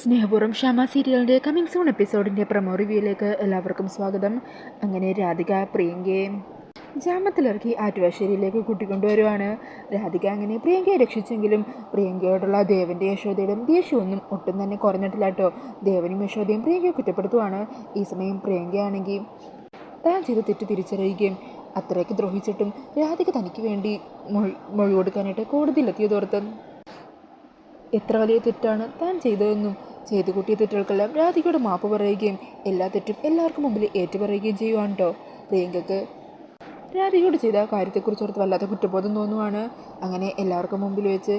സ്നേഹപൂർവം ക്ഷമ സീരിയലിന്റെ coming soon എപ്പിസോഡിന്റെ പ്രമോ റിവ്യൂയിലേക്ക് എല്ലാവർക്കും സ്വാഗതം. അങ്ങനെ രാധിക പ്രിയങ്കയെ ജാമത്തിലിറക്കി ആറ്റുവാശ്ശേരിയിലേക്ക് കൂട്ടിക്കൊണ്ടുവരുവാണ്. രാധിക അങ്ങനെ പ്രിയങ്കയെ രക്ഷിച്ചെങ്കിലും പ്രിയങ്കയോടുള്ള ദേവന്റെ യശോദയുടെയും ദേഷ്യമൊന്നും ഒട്ടും തന്നെ കുറഞ്ഞിട്ടില്ല കേട്ടോ. ദേവനും യശോദയും പ്രിയങ്കയെ കുറ്റപ്പെടുത്തുവാണ്. ഈ സമയം പ്രിയങ്കയാണെങ്കിൽ താൻ ചെയ്ത് തെറ്റ് തിരിച്ചറിയുകയും അത്രയ്ക്ക് ദ്രോഹിച്ചിട്ടും രാധിക തനിക്ക് വേണ്ടി മൊഴി മൊഴി കൊടുക്കാനായിട്ട് കോടതിയിലെത്തിയതോർത്ത് എത്ര വലിയ തെറ്റാണ് താൻ ചെയ്തതെന്നും ചെയ്തു കൂട്ടിയ തെറ്റുകൾക്കെല്ലാം രാധികയോട് മാപ്പ് പറയുകയും എല്ലാ തെറ്റും എല്ലാവർക്കും മുമ്പിൽ ഏറ്റുപറയുകയും ചെയ്യുവാണ് കേട്ടോ പ്രിയങ്കക്ക് രാധികയോട് ചെയ്ത കാര്യത്തെക്കുറിച്ചോർത്ത് വല്ലാത്ത കുറ്റബോധം തോന്നുവാണ്. അങ്ങനെ എല്ലാവർക്കും മുമ്പിൽ വെച്ച്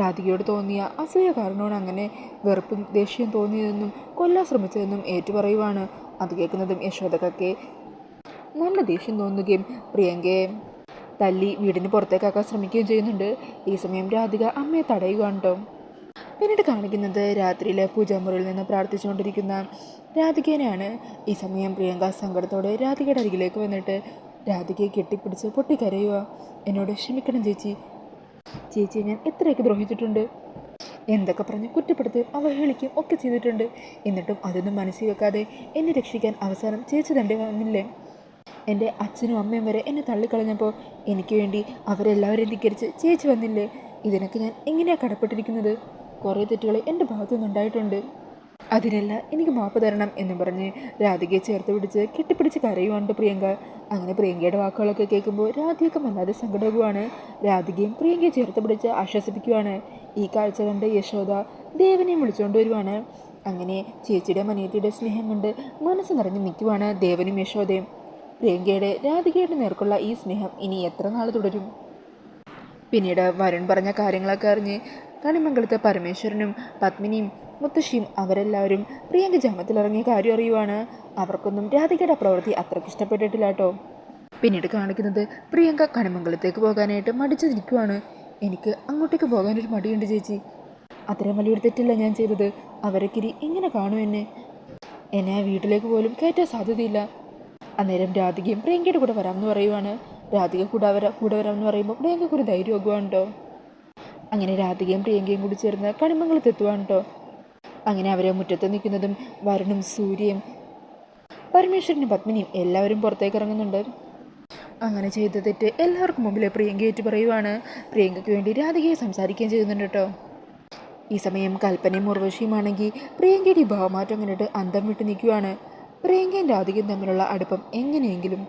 രാധികയോട് തോന്നിയ അസൂയ കാരണമാണ് അങ്ങനെ വെറുപ്പും ദേഷ്യം തോന്നിയതെന്നും കൊല്ലാൻ ശ്രമിച്ചതെന്നും ഏറ്റുപറയുവാണ്. അത് കേൾക്കുന്നതും യശോദക്കൊക്കെ നല്ല ദേഷ്യം തോന്നുകയും പ്രിയങ്കയെ തല്ലി വീടിന് പുറത്തേക്കാക്കാൻ ശ്രമിക്കുകയും ചെയ്യുന്നുണ്ട്. ഈ സമയം രാധിക അമ്മയെ തടയുകയാണ് കേട്ടോ പിന്നീട് കാണിക്കുന്നത് രാത്രിയിലെ പൂജാമുറിയിൽ നിന്ന് പ്രാർത്ഥിച്ചുകൊണ്ടിരിക്കുന്ന രാധികേനെയാണ്. ഈ സമയം പ്രിയങ്ക സങ്കടത്തോടെ രാധികയുടെ അരികിലേക്ക് വന്നിട്ട് രാധികയെ കെട്ടിപ്പിടിച്ച് പൊട്ടിക്കരയുക. എന്നോട് ക്ഷമിക്കണം ചേച്ചി. ചേച്ചി ഞാൻ എത്രയൊക്കെ ദ്രോഹിച്ചിട്ടുണ്ട്. എന്തൊക്കെ പറഞ്ഞ് കുറ്റപ്പെടുത്തി അവഹേളിക്കുകയും ഒക്കെ ചെയ്തിട്ടുണ്ട്. എന്നിട്ടും അതൊന്നും മനസ്സിൽ വെക്കാതെ എന്നെ രക്ഷിക്കാൻ അവസാനം ചേച്ചി തന്നെ വന്നില്ലേ? എന്റെ അച്ഛനും അമ്മയും വരെ എന്നെ തള്ളിക്കളഞ്ഞപ്പോൾ എനിക്ക് വേണ്ടി അവരെല്ലാവരും ധിക്കരിച്ച് ചേച്ചി വന്നില്ലേ? ഇതിനൊക്കെ ഞാൻ എങ്ങനെയാണ് കടപ്പെട്ടിരിക്കുന്നത്? കുറേ തെറ്റുകൾ എന്റെ ഭാഗത്തു നിന്നുണ്ടായിട്ടുണ്ട് അതിനെല്ലാം എനിക്ക് മാപ്പ് തരണം എന്ന് പറഞ്ഞ് രാധികയെ ചേർത്ത് പിടിച്ച് കെട്ടിപ്പിടിച്ച് കരയുവാണ്ട് പ്രിയങ്ക. അങ്ങനെ പ്രിയങ്കയുടെ വാക്കുകളൊക്കെ കേൾക്കുമ്പോൾ രാധികയൊക്കെ വല്ലാതെ സങ്കടവുമാണ് രാധികയും പ്രിയങ്കയെ ചേർത്ത് പിടിച്ച് ആശ്വസിപ്പിക്കുവാണ്. ഈ കാഴ്ച കണ്ട് യശോദ ദേവനെയും വിളിച്ചുകൊണ്ട് വരുവാണ്. അങ്ങനെ ചേച്ചിയുടെ മനിയത്തിയുടെ സ്നേഹം കൊണ്ട് മനസ്സ് നിറഞ്ഞു നിൽക്കുവാണ് ദേവനും യശോദയും. പ്രിയങ്കയുടെ രാധികയുടെ നേർക്കുള്ള ഈ സ്നേഹം ഇനി എത്ര നാൾ തുടരും? പിന്നീട് വരുൺ പറഞ്ഞ കാര്യങ്ങളൊക്കെ അറിഞ്ഞ് കണിമംഗലത്തെ പരമേശ്വരനും പത്മിനിയും മുത്തശ്ശിയും അവരെല്ലാവരും പ്രിയങ്ക ജാമത്തിലിറങ്ങിയ കാര്യം അറിയുവാണ്. അവർക്കൊന്നും രാധികയുടെ പ്രവൃത്തി അത്രയ്ക്ക് ഇഷ്ടപ്പെട്ടിട്ടില്ല കേട്ടോ. പിന്നീട് കാണിക്കുന്നത് പ്രിയങ്ക കണിമംഗലത്തേക്ക് പോകാനായിട്ട് മടിച്ചു നിൽക്കുവാണ് എനിക്ക് അങ്ങോട്ടേക്ക് പോകാനൊരു മടിയുണ്ട് ചേച്ചി. അത്രയും വലിയൊരു തെറ്റല്ല ഞാൻ ചെയ്തത്. അവരക്കിരി എങ്ങനെ കാണും എന്നെ? എന്നെ വീട്ടിലേക്ക് പോലും കയറ്റാൻ സാധ്യതയില്ല. അന്നേരം രാധികയും പ്രിയങ്കയുടെ കൂടെ വരാമെന്ന് പറയുവാണ്. രാധിക കൂടെ വരാ കൂടെ വരാമെന്ന് പറയുമ്പോൾ പ്രിയങ്കയ്ക്ക് ഒരു ധൈര്യമാകുവാണ്ടോ അങ്ങനെ രാധികയും പ്രിയങ്കയും കൂടി ചേർന്ന് കണിമംഗലത്ത് എത്തുവാണ് കേട്ടോ അങ്ങനെ അവരെ മുറ്റത്ത് നിൽക്കുന്നതും വരുണും സൂര്യയും പരമേശ്വരനും പത്മിനിയും എല്ലാവരും പുറത്തേക്ക് ഇറങ്ങുന്നുണ്ട്. അങ്ങനെ ചെയ്ത തെറ്റ് എല്ലാവർക്കും മുമ്പിലെ പ്രിയങ്ക ഏറ്റു പറയുവാണ്. പ്രിയങ്കയ്ക്ക് വേണ്ടി രാധികയെ സംസാരിക്കുകയും ചെയ്യുന്നുണ്ട് കേട്ടോ ഈ സമയം കൽപ്പനയും ഉർവശിയുമാണെങ്കിൽ പ്രിയങ്കയുടെ ഭാവമാറ്റം കണ്ടിട്ട് അന്തം വിട്ട് നിൽക്കുവാണ്. പ്രിയങ്കയും രാധികയും തമ്മിലുള്ള അടുപ്പം എങ്ങനെയെങ്കിലും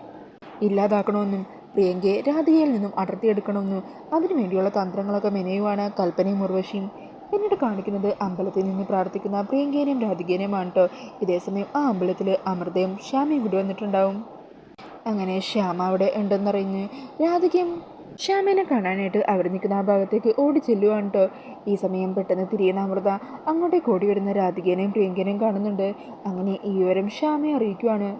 ഇല്ലാതാക്കണമെന്നും പ്രിയങ്കയെ രാധികയിൽ നിന്നും അടർത്തിയെടുക്കണമെന്നും അതിനുവേണ്ടിയുള്ള തന്ത്രങ്ങളൊക്കെ മെനയുവാണ് കൽപ്പനയും ഉർവശിയും. പിന്നീട് കാണിക്കുന്നത് അമ്പലത്തിൽ നിന്ന് പ്രാർത്ഥിക്കുന്ന പ്രിയങ്കേനെയും രാധികേനെയുമാണ് കേട്ടോ ഇതേസമയം ആ അമ്പലത്തിൽ അമൃതയും ശ്യാമയും കൂടി വന്നിട്ടുണ്ടാവും. അങ്ങനെ ശ്യാമ അവിടെ ഉണ്ടെന്നറിഞ്ഞ് രാധികയും ശ്യാമേനെ കാണാനായിട്ട് അവിടെ നിൽക്കുന്ന ആ ഭാഗത്തേക്ക് ഓടി ചെല്ലുവാണ് കേട്ടോ ഈ സമയം പെട്ടെന്ന് തിരിയുന്ന അമൃത. അങ്ങോട്ടേക്ക് ഓടി വരുന്ന രാധികേനെയും പ്രിയങ്കനെയും കാണുന്നുണ്ട്. അങ്ങനെ ഈ വിവരം ശ്യാമയെ അറിയിക്കുവാണ്.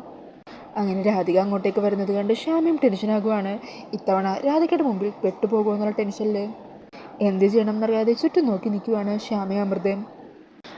അങ്ങനെ രാധിക അങ്ങോട്ടേക്ക് വരുന്നത് കണ്ട് ശ്യാമയും ടെൻഷനാകുവാണ് ഇത്തവണ രാധികയുടെ മുമ്പിൽ പെട്ടുപോകുമെന്നുള്ള ടെൻഷനിൽ എന്ത് ചെയ്യണം എന്നറിയാതെ ചുറ്റും നോക്കി നിൽക്കുവാണ് ശ്യാമയും അമൃതയും.